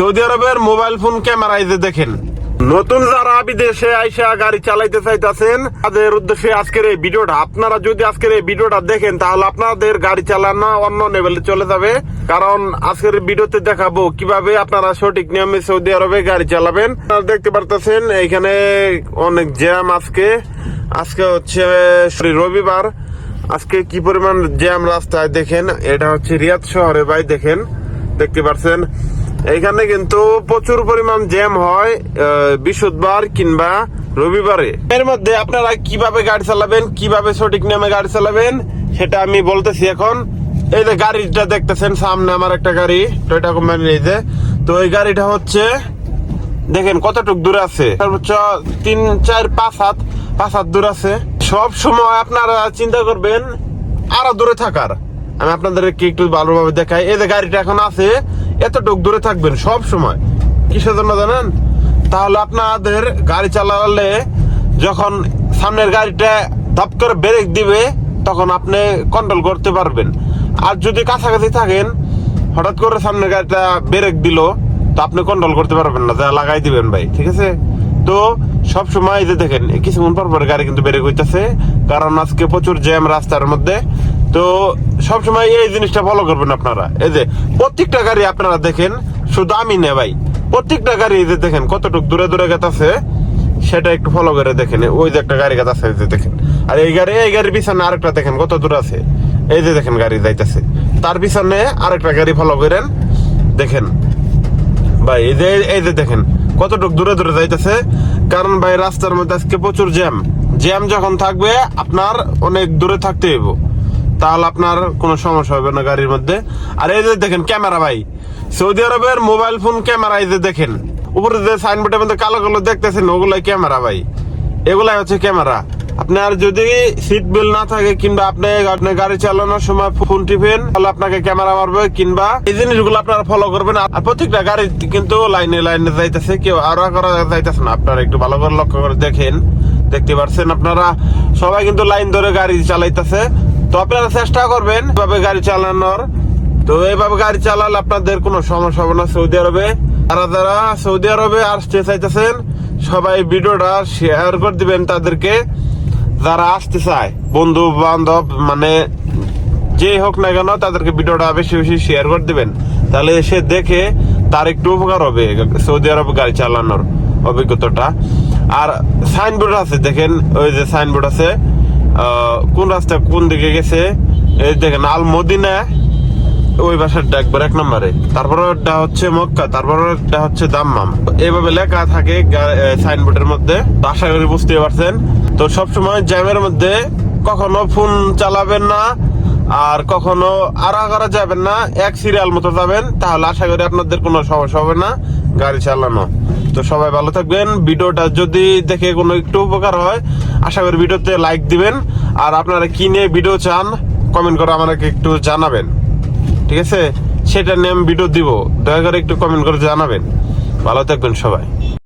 Saudi আরবের mobile phone camera যে দেখেন, নতুন যারা বিদেশে আইসা গাড়ি চালাইতে চাইতেছেন, তাদের উদ্দেশ্যে আজকের এই ভিডিওটা। আপনারা যদি আজকের এই ভিডিওটা দেখেন, তাহলে আপনাদের গাড়ি চালানো অন্য লেভেলে চলে যাবে। কারণ আজকের ভিডিওতে দেখাবো কীভাবে আপনারা সঠিক নিয়মে সৌদি আরবে গাড়ি চালাবেন। আপনারা দেখতে পারতেছেন এখানে অনেক জ্যাম আজকে। আজকে হচ্ছে রবিবার। আজকে কি পরিমাণ জ্যাম রাস্তায় দেখেন, এটা হচ্ছে রিয়াদ শহরে ভাই দেখেন, দেখতে পাচ্ছেন এইখানে কিন্তু প্রচুর পরিমাণ জ্যাম হয় বৃহস্পতিবার কিংবা রবিবারে। এর মধ্যে আপনারা কীভাবে গাড়ি চালাবেন, কীভাবে সঠিক নিয়মে গাড়ি চালাবেন, সেটা আমি বলতেছি এখন। এই যে গাড়িটা দেখতেছেন, সামনে আমার একটা গাড়ি, টয়টা কোম্পানির এই যে। তো এই গাড়িটা হচ্ছে, দেখেন কতটুক দূরে আছে। সর্বোচ্চ তিন, চার, পাঁচ হাত পাঁচ হাত দূর আছে। সব সময় আপনারা চিন্তা করবেন, আরও দূরে থাকার। আমি আপনাদেরকে একটু ভালোভাবে দেখাই। এই যে গাড়িটা এখন আছে এতটুক দূরে থাকবেন সব সময়। কিসের জন্য জানেন? তাহলে আপনাদের গাড়ি চালালে যখন সামনের গাড়িটা ধপ করে ব্রেক দিবে, তখন আপনি কন্ট্রোল করতে পারবেন। আর যদি কাছাকাছি থাকেন, হঠাৎ করে সামনের গাড়িটা ব্রেক দিল, তো আপনি কন্ট্রোল করতে পারবেন না, যা লাগাই দিবেন ভাই, ঠিক আছে? তো সব সময় যে দেখেন, কিছুক্ষণ পর পর গাড়ি কিন্তু ব্রেক হইতেছে, কারণ আজকে প্রচুর জ্যাম রাস্তার মধ্যে। তো সব সময় এই জিনিসটা ফলো করবেন আপনারা। এই যে প্রত্যেকটা গাড়ি আপনারা দেখেন, শুধু আমি না ভাই, প্রত্যেকটা গাড়ি এই যে দেখেন কতটুক দূরে দূরে গেছে সেটা একটু ফলো করে দেখেন। ওই যে একটা গাড়ি গেছে এই যে দেখেন। আর এই গাড়ি, এই গাড়ির পিছনে আরেকটা দেখেন কত দূর আছে। এই যে দেখেন গাড়ি যাইতেছে। তার পিছনে আরেকটা গাড়ি ফলো করেন, দেখেন। ভাই, এই যে এই যে দেখেন কতটুক দূরে দূরে যাইতেছে। কারণ ভাই, রাস্তার মধ্যে আজকে প্রচুর জ্যাম। জ্যাম যখন থাকবে, আপনার অনেক দূরে থাকতে হইব। তাহলে আপনার কোনো সমস্যা হবে না গাড়ির মধ্যে। আর এই যে দেখেন ক্যামেরা ভাই, সৌদি আরবের মোবাইল ফোন ক্যামেরা এই যে দেখেন, উপরে যে সাইনবোর্ডের মধ্যে কালো কালো দেখতেছেন, ওগুলাই ক্যামেরা ভাই। এগুলাই হচ্ছে ক্যামেরা। আপনার যদি সিট বেল্ট না থাকে কিংবা আপনি আপনার গাড়ি চালানোর সময় ফোন টিপেন, তাহলে আপনাকে ক্যামেরা মারবে কিংবা এই জিনিসগুলো আপনারা ফলো করবেন। আর প্রত্যেকটা গাড়ি কিন্তু লাইনে লাইনে যাইতেছে, কেউ আরও করা যাইতেছে না। আপনারা একটু ভালো করে লক্ষ্য করে দেখেন। দেখতে পাচ্ছেন আপনারা, সবাই কিন্তু লাইন ধরে গাড়ি চালাইতেছে। তো আপনারা চেষ্টা করবেন এভাবে গাড়ি চালানোর। তো এইভাবে গাড়ি চালালে আপনাদের কোনো সমস্যা হবে না সৌদি আরবে। যারা যারা সৌদি আরবে আসতে চাইতেছেন, সবাই ভিডিওটা শেয়ার করে দিবেন তাদেরকে। যারা আসতে চায় বন্ধু বান্ধব মানে যে হোক না কেন, তাদেরকে ভিডিওটা বেশি বেশি শেয়ার করে দিবেন। তাহলে সে দেখে তার একটু উপকার হবে সৌদি আরব গাড়ি চালানোর অভিজ্ঞতাটা। আর সাইনবোর্ড আছে, দেখেন, ওই যে সাইনবোর্ড আছে। কোন রাস্তা কোন দিকে গেছে? এই দেখেন আল মদিনা ওই বাসারটা একবার এক নম্বরে। তারপরে ওটা হচ্ছে মক্কা তারপরে ওটা হচ্ছে দাম্মাম। এইভাবে লেখা থাকে সাইনবোর্ডের মধ্যে। আশা করি বুঝতে পারছেন। তো সবসময় জ্যামের মধ্যে কখনো ফোন চালাবেন না আর কখনো আড়া করা যাবেন না, এক সিরিয়াল মতো যাবেন, তাহলে আশা করি আপনাদের কোনো সমস্যা হবে না। গাড়ি চালানো। তো সবাই ভালো থাকবেন। ভিডিওটা যদি দেখে কোনো একটু উপকার হয়, আশা করি ভিডিওতে লাইক দিবেন। আর আপনারা কি নিয়ে ভিডিও চান কমেন্ট করে আমাকে একটু জানাবেন। ঠিক আছে? সেটা নিয়ে আমি ভিডিও দিব। দয়া করে একটু কমেন্ট করে জানাবেন। ভালো থাকবেন সবাই।